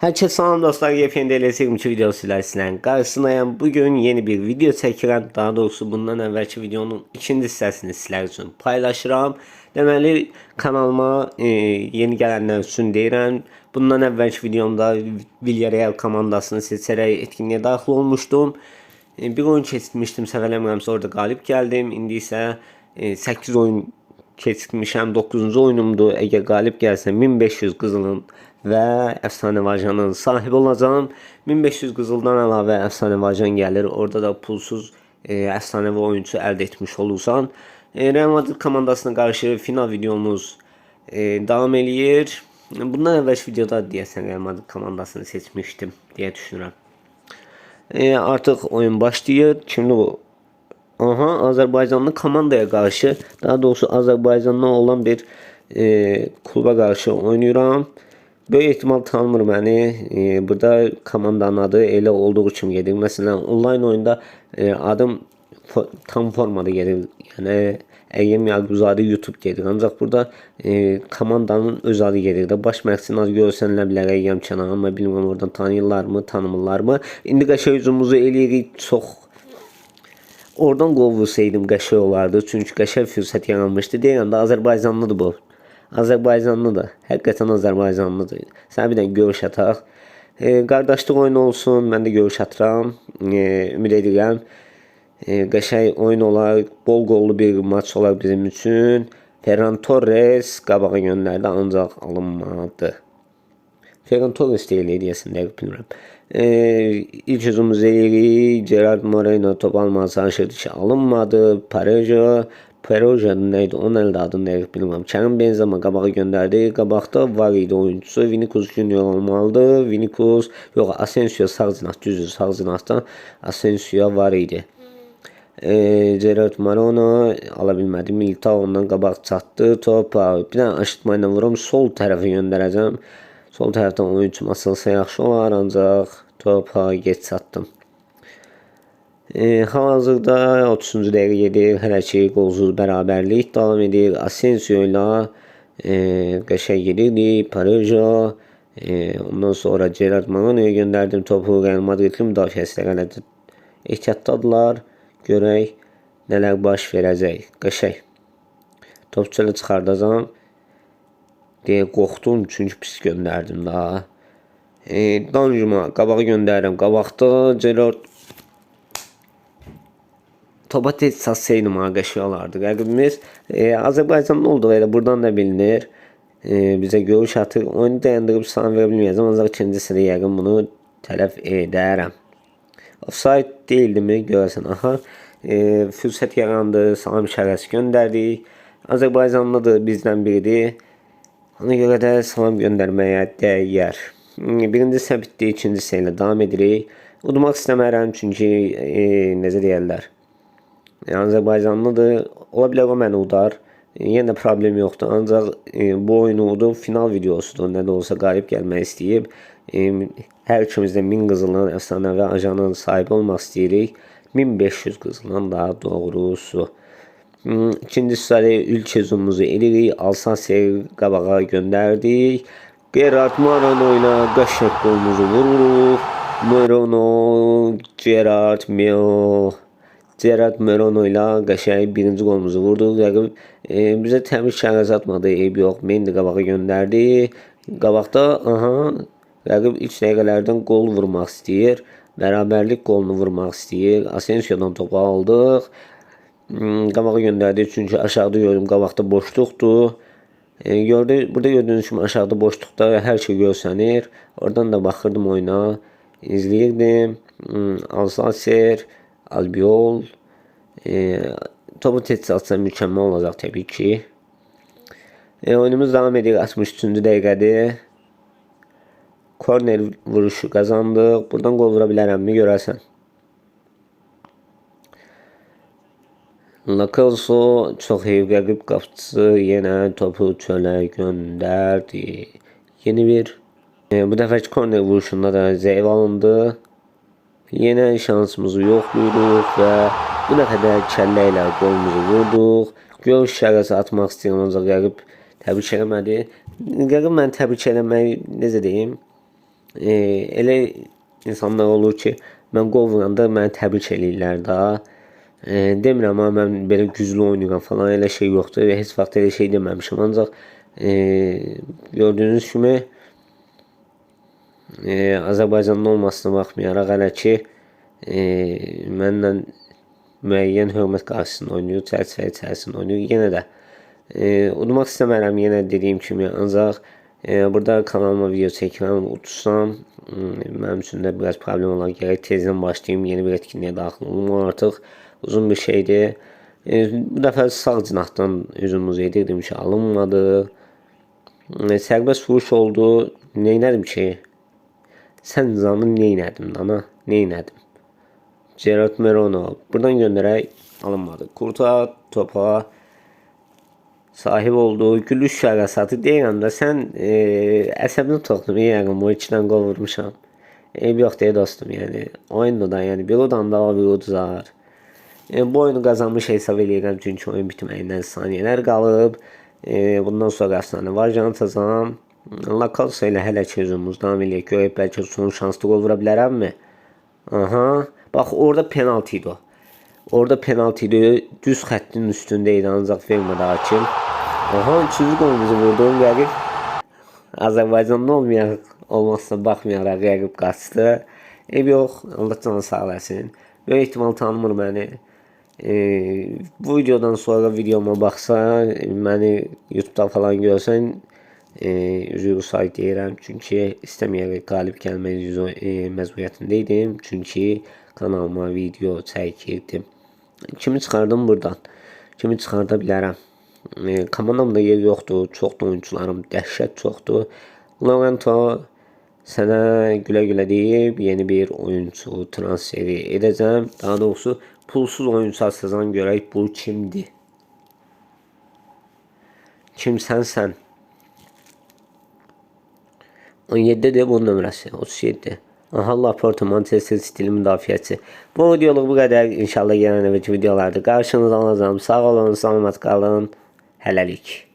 Herkese selam dostlar. Yepyeni DLC videosuyla sizlerin karşısındayım. Bugün yeni bir video çəkirəm. Daha doğrusu bundan əvvəlki videonun ikinci hissəsini sizlər üçün paylaşıram. Deməli kanalıma e, yeni gələnlər üçün deyirəm. Bundan əvvəlki videomda Villarreal komandasını seçərək etkinliyə daxil olmuşdum. E, bir oyun keçmişdim, səfərləmirəmsə orada qalib gəldim. İndi isə e, 8 oyun keçmişəm 9-cu oyunumdur. Əgər qalib gəlsəm 1500 qızılın və əfsanə vajanın sahibi olacağam. 1500 qızıldan əlavə əfsanə vajan gəlir. Orada da pulsuz e, əfsanəvi oyunçu əldə etmiş olursan. E, Real Madrid komandasına qarşı final videomuz e, davam eləyir. Bundan əvvəlki videoda deyəsən Real Madrid komandasını seçmişdim deyə düşünürəm. E, artıq oyun başlayır. Kimdir bu? Aha Azerbaycanlı komandaya karşı daha doğrusu Azerbaycanlı olan bir e, kluba karşı oynuyorum. Böyük ihtimal tanımır beni. E, burada komandanın adı elə olduğu kimi gedir. Mesela online oyunda e, adım tam formada gelir. Yani Eyyem Yalguzadə YouTube gedir. Ancaq burada e, komandanın öz adı gedir. Baş məqsədin adı görsənlə bilər Eyyem Kənan. Amma bilmirəm oradan tanıyırlarmı, tanımırlarmı. İndi qəşəng üzümüzü eləyirik. Çox Oradan qol vursaydım qəşəng olardı. Çünki qəşəng fürsət yaranmışdı. Deyirəm də Azərbaycanlıdır bu. Azərbaycanlıdır. Həqiqətən Azərbaycanlıdır. Sənə bir dənə görüş ataq. E, qardaşlıq oyunu olsun. Mən də görüş atıram. E, ümid edirəm. E, qəşəng oyun olar. Bol qollu bir maç olar bizim üçün. Ferran Torres qabağa göndərdi ancaq alınmadı. Ferran Torres deyil deyəsən dəqiq bilmirəm. E, ilk eləyirik. Gerard Moreno top almazsa şaşırdı ki alınmadı. Parejo Peroja neydi? Onun elde adını dəqiq bilmirəm. Kerim Benzema qabağa göndərdi. Qabaqda var idi oyuncusu. Vinicius Junior olmalıdı. Vinicius yox Asensio sağ cinah düzdür. Sağ cinahdan Asensio var idi. E, Gerard Moreno ala. Militao ondan qabaq çatdı. Top bir dənə aşıtma ilə. Sol tərəfə göndərəcəm. Sol tərəfdən oyuncu asılsa yaxşı olar, ancaq topa geç çatdım. E, Hal-hazırda 30-cu dəqiqə gedir. Hələ ki qolsuz bərabərlik davam edir. Asensio ilə e, gedirdi. Parejo ondan sonra Gerard Moreno'ya göndərdim topu. Real Madridli müdafiəçilər hələ də ehtiyatdadılar. Görək nələr baş verəcək. Qəşəng. Top çölə çıxardacam deyə qorxdum çünki pis göndərdim daha. E, Danjuma qabağa göndərirəm. Qabaqda Gerard topa tez satsaydım arkadaşı olardı. Rəqibimiz e, Azərbaycanlı olduğu elə buradan da bilinir. E, bizə görüş atır. Oyunu dayandırıb sana verə bilməyəcəm. Ancaq ikinci sırada yəqin bunu tələf edərəm. Offside değildimi görəsən. Aha. E, fürsət yarandı. Salam şərəsi göndərdik. Azərbaycanlıdır bizdən biridir. Ona görə də salam göndərməyə dəyər. Birinci hissə bitdi, ikinci ilə davam edirik. Udmaq istəmərəm çünki e, necə deyirlər. E, Azərbaycanlıdır. Ola bilər o məni udar. E, yenə problem yoxdur. Ancaq e, bu oyunu udub final videosudur. Nə də olsa qalib gəlmək istəyib. E, hər ikimiz də 1000 qızılın əfsanəvi ajanın sahibi olmaq istəyirik. 1500 qızılın daha doğrusu. Hmm, İkinci sırada ilk hücumumuzu elirik. Alsanseri qabağa göndərdik. Gerard Moreno ilə qəşəng qolumuzu vururuq. Moreno, Gerard Mio. Gerard Moreno ilə qəşəng birinci qolumuzu vurduq. Rəqib e, bizə təmiz şərəz atmadı. Eyb yox. Mendy qabağa göndərdi. Qabaqda aha rəqib ilk dəqiqələrdən qol vurmaq istəyir. Bərabərlik qolunu vurmaq istəyir. Asensio'dan topu aldıq. Hmm, qabağa göndərdi çünki aşağıda gördüm qabaqda boşluqdur. E, gördü, burada gördüyünüz kimi aşağıda boşluqda hər şey görsənir. Oradan da baxırdım oyuna, izləyirdim. Hmm, Alsacer, Albiol. E, topu tez atsa mükəmməl olacaq təbii ki. E, oyunumuz davam edir 63-cü dəqiqədir. Korner vuruşu qazandıq. Buradan qol vura bilərəmmi görərsən. Lakelso çok iyi rəqib qapıcısı yenə topu çölə göndərdi. Yeni bir e, bu dəfəki korner vuruşunda da zəif alındı. Yenə şansımızı yoxlayırıq və bu dəfə də kəllə ilə qolumuzu vurduq. Görüş şərəsi atmaq istəyirəm ancaq rəqib təbrik eləmədi. Rəqib mən təbrik eləmək necə deyim? e, elə insanlar olur ki, mən qol vuranda məni təbrik eləyirlər də. E, demirəm amma mən belə güclü oynayıram falan elə şey yoxdur. Heç vaxt elə şey deməmişəm. Ancaq e, gördüyünüz kimi e, Azərbaycanda olmasına baxmayaraq hələ ki e, mənlə müəyyən hörmət qarşısında oynayır, çərçivə içərisində oynayır. Yenə də e, udmaq istəmərəm yenə dediyim kimi, ancaq e, burada kanalıma video çəkirəm, utsam mənim üçün də biraz problem olar. Gərək tezdən başlayım, yeni bir etkinliyə daxil olum. Artıq uzun bir şeydir. E, bu dəfə sağ cinahdan hücumumuz edirdim ki, alınmadı. E, sərbəst vuruş oldu. Neynədim ki? Sən zanı neynədim dana? Neynədim? Gerard Merino. Buradan göndererek alınmadı. Kurta topa sahip olduğu gülüş şərəsatı deyirəm də sən e, əsəbini toxdum yəqin bu ikidən qol vurmuşam. Eyb yox deyə dostum yəni. Oyunda da yəni bir odan da bir uduzar. E, bu oyunu qazanmış hesab edirəm çünki oyun bitməyindən saniyələr qalıb. E, bundan sonrasını var atacağam. Lakalsa ilə hələ ki özümüz davam eləyək. Görək bəlkə son şanslı qol vura bilərəmmi? Aha. Bak orada penaltıydı o. Orada penaltıydı. Düz xəttin üstündeydi ancaq vermədi hakim. Aha 300 golumuzu vurduğum rəqib Azərbaycanda olmayan olmasına baxmayaraq rəqib qaçdı. Ev yox, Allah canı sağ eləsin. Böyük ehtimal tanımır məni. E, bu videodan sonra videoma baxsa, məni YouTube'da falan görsən, e, üzü sayt deyirəm. Çünki istəməyərək qalib gəlmək e, məcburiyyətindeydim. Çünki kanalıma video çəkirdim. Kimi çıxardım buradan? Kimi çıxarda bilərəm? E, komandamda yer yoxdur. Çoxdur oyuncularım, dəhşət çoxdur. Lorento sənə gülə-gülə deyib yeni bir oyuncu transferi edəcəm. Daha doğrusu pulsuz oyuncu açacağam görək bu kimdir? Kimsən sən? 17 de bunun nömrəsi. 37. Aha Laporte Manchester City'li müdafiəçi. Bu videoluk bu qədər. İnşallah gələn videolarda qarşınızda olacağım. Sağ olun, salamat qalın. Hələlik.